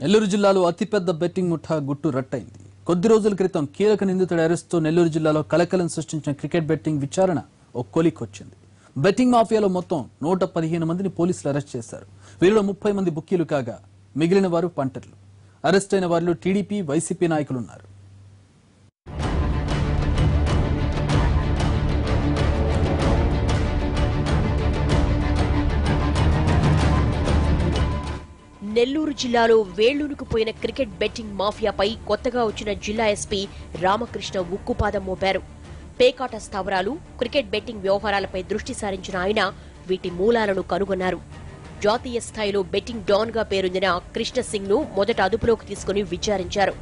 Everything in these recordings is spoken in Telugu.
నెల్లూరు జిల్లాలో అతిపెద్ద బెట్టింగ్ ముఠా గుట్టు రట్టయింది. కొద్ది రోజుల క్రితం కీలక నిందితుడు అరెస్ట్తో నెల్లూరు జిల్లాలో కలకలం సృష్టించిన క్రికెట్ బెట్టింగ్ విచారణ ఓ కొలికొచ్చింది. బెట్టింగ్ మాఫియాలో మొత్తం నూట పదిహేను మందిని పోలీసులు అరెస్ట్ చేశారు. వీరిలో ముప్పై మంది బుక్కీలు కాగా మిగిలిన వారు పంటర్లు. అరెస్ట్ అయిన వారిలో టీడీపీ వైసీపీ నాయకులున్నారు నెల్లూరు జిల్లాలో వేళ్ళూనుకుపోయిన క్రికెట్ బెట్టింగ్ మాఫియాపై కొత్తగా వచ్చిన జిల్లా ఎస్పీ రామకృష్ణ ఉక్కుపాదం మోపారు. పేకాట స్థావరాలు క్రికెట్ బెట్టింగ్ వ్యవహారాలపై దృష్టి సారించిన ఆయన వీటి మూలాలను కనుగొన్నారు. జాతీయ స్థాయిలో బెట్టింగ్ డాన్గా పేరొందిన కృష్ణ సింగ్ను మొదట అదుపులోకి తీసుకుని విచారించారు.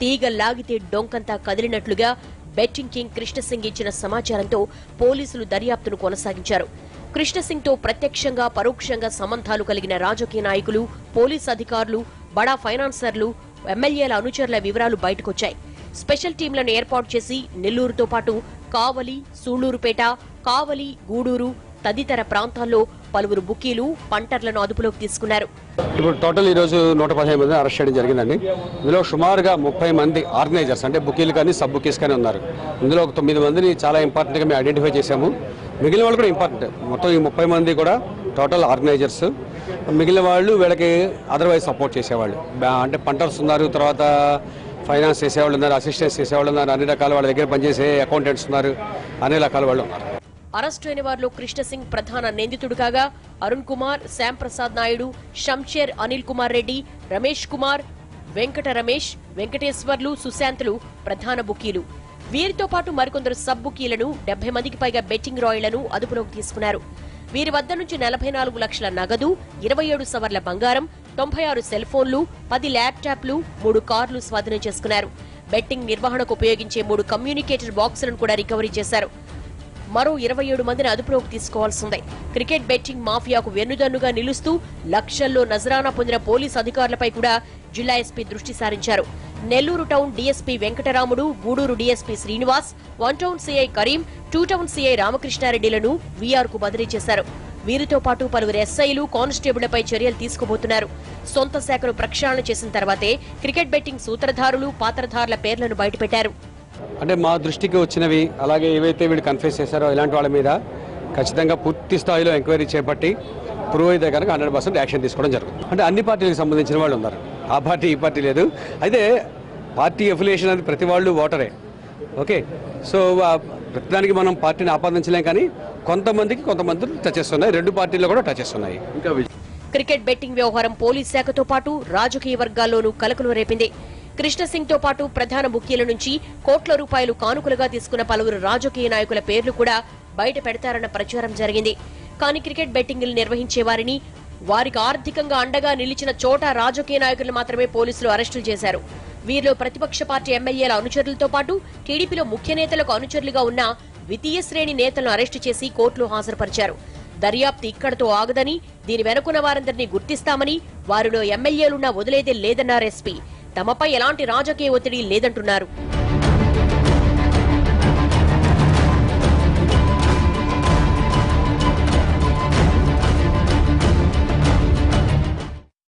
తీగ లాగితే డొంకంతా కదిలినట్లుగా బెట్టింగ్ కింగ్ కృష్ణ సింగ్ ఇచ్చిన సమాచారంతో పోలీసులు దర్యాప్తును కొనసాగించారు. కృష్ణసింగ్తో ప్రత్యక్షంగా పరోక్షంగా సంబంధాలు కలిగిన రాజకీయ నాయకులు పోలీస్ అధికారులు బడా ఫైనాన్సర్లు ఎమ్మెల్యేల అనుచరుల వివరాలు బయటకొచ్చాయి. స్పెషల్ టీంలను ఏర్పాటు చేసి నెల్లూరుతో పాటు కావలి సూళ్ళూరుపేట కావలి గూడూరు తదితర ప్రాంతాల్లో పలువురు బుకీలు పంటర్లను అదుపులోకి తీసుకున్నారు. ఇప్పుడు టోటల్ ఈరోజు నూట పదిహేను మంది అరెస్ట్ చేయడం జరిగిందండి. ఇందులో సుమారుగా ముప్పై మంది ఆర్గనైజర్స్ అంటే బుకీలు కానీ సబ్ బుకీస్ కానీ ఉన్నారు. ఇందులో ఒక తొమ్మిది మందిని చాలా ఇంపార్టెంట్గా మేము ఐడెంటిఫై చేశాము. మిగిలిన వాళ్ళు కూడా ఇంపార్టెంట్ మొత్తం ఈ ముప్పై మంది కూడా టోటల్ ఆర్గనైజర్స్. మిగిలిన వాళ్ళు వీళ్ళకి అదర్వైజ్ సపోర్ట్ చేసేవాళ్ళు. అంటే పంటర్స్ ఉన్నారు తర్వాత ఫైనాన్స్ చేసేవాళ్ళు ఉన్నారు అసిస్టెన్స్ చేసేవాళ్ళు ఉన్నారు అన్ని రకాల వాళ్ళ దగ్గర పనిచేసే అకౌంటెంట్స్ ఉన్నారు అన్ని రకాల వాళ్ళు ఉన్నారు. అరెస్టు అయిన వారిలో కృష్ణసింగ్ ప్రధాన నిందితుడు కాగా అరుణ్ కుమార్ శ్యామ్ ప్రసాద్ నాయుడు షంషేర్ అనిల్ కుమార్ రెడ్డి రమేష్ కుమార్ వెంకట రమేష్ వెంకటేశ్వర్లు సుశాంత్లు ప్రధాన బుకీలు. వీరితో పాటు మరికొందరు సబ్ బుకీలను డెబ్బై మందికి పైగా బెట్టింగ్ రాయిలను అదుపులోకి తీసుకున్నారు. వీరి వద్ద నుంచి నలభై నాలుగు లక్షల నగదు ఇరవై ఏడు సవర్ల బంగారం తొంభై ఆరు సెల్ ఫోన్లు పది ల్యాప్టాప్లు మూడు కార్లు స్వాధీనం చేసుకున్నారు. బెట్టింగ్ నిర్వహణకు ఉపయోగించే మూడు కమ్యూనికేటర్ బాక్సులను కూడా రికవరీ చేశారు. మరో ఇరవై ఏడు మందిని అదుపులోకి తీసుకోవాల్సిందే. క్రికెట్ బెట్టింగ్ మాఫియాకు వెన్నుదన్నుగా నిలుస్తూ లక్షల్లో నజరానా పొందిన పోలీస్ అధికారులపై కూడా జిల్లా ఎస్పీ దృష్టి సారించారు. Nellore town DSP Venkataramudu Gudur DSP Srinivas one town CI Karim two town CI రామకృష్ణారెడ్డిలను వీఆర్కు బదిలీ చేశారు. వీరితో పాటు పలువురు ఎస్ఐలు కానిస్టేబుళ్ళపై చర్యలు తీసుకోబోతున్నారు సొంత శాఖను ప్రక్షాళన చేసిన తర్వాతే క్రికెట్ బెట్టింగ్ సూత్రధారులు పాత్రధారుల పేర్లను బయటపెట్టారు. అంటే మా దృష్టికి వచ్చినవి అలాగే ఏవైతే వీళ్ళు కన్ఫ్యూస్ చేశారో ఇలాంటి వాళ్ళ మీద ఖచ్చితంగా పూర్తి స్థాయిలో ఎంక్వైరీ చేపట్టి ప్రూవ్ అయితే కనుక హండ్రెడ్ పర్సెంట్ యాక్షన్ తీసుకోవడం జరుగుతుంది. అంటే అన్ని పార్టీలకు సంబంధించిన వాళ్ళు ఉన్నారు. ఆ పార్టీ ఈ పార్టీ లేదు. అయితే పార్టీ ఎఫిలియేషన్ అనేది ప్రతి వాళ్ళు ఓటరే. ఓకే? సో ప్రతిదానికి మనం పార్టీని ఆపాదించలేం కానీ కొంతమందికి కొంతమంది టచ్ వస్తున్నాయి రెండు పార్టీలు కూడా టచ్ వస్తున్నాయి ఇంకా క్రికెట్ బెట్టింగ్ వ్యవహారం పోలీస్ శాఖతో పాటు రాజకీయ వర్గాల్లోనూ కలకలు రేపింది. కృష్ణసింగ్తో పాటు ప్రధాన ముఖ్యుల నుంచి కోట్ల రూపాయలు కానుకలుగా తీసుకున్న పలువురు రాజకీయ నాయకుల పేర్లు కూడా బయట పెడతారన్న ప్రచారం జరిగింది. కానీ క్రికెట్ బెట్టింగ్లు నిర్వహించే వారిని వారికి ఆర్థికంగా అండగా నిలిచిన చోట రాజకీయ నాయకులు మాత్రమే పోలీసులు అరెస్టులు చేశారు. వీరిలో ప్రతిపక్ష పార్టీ ఎమ్మెల్యేల అనుచరులతో పాటు టీడీపీలో ముఖ్య నేతలకు అనుచరులుగా ఉన్న ద్వితీయ శ్రేణి నేతలను అరెస్టు చేసి కోర్టులో హాజరుపరిచారు. దర్యాప్తు ఇక్కడతో ఆగదని దీని వెనుకున్న వారందరినీ గుర్తిస్తామని వారిలో ఎమ్మెల్యేలున్నా వదిలేదే లేదన్నారు ఎస్పీ. తమపై ఎలాంటి రాజకీయ ఒత్తిడి లేదంటున్నారు.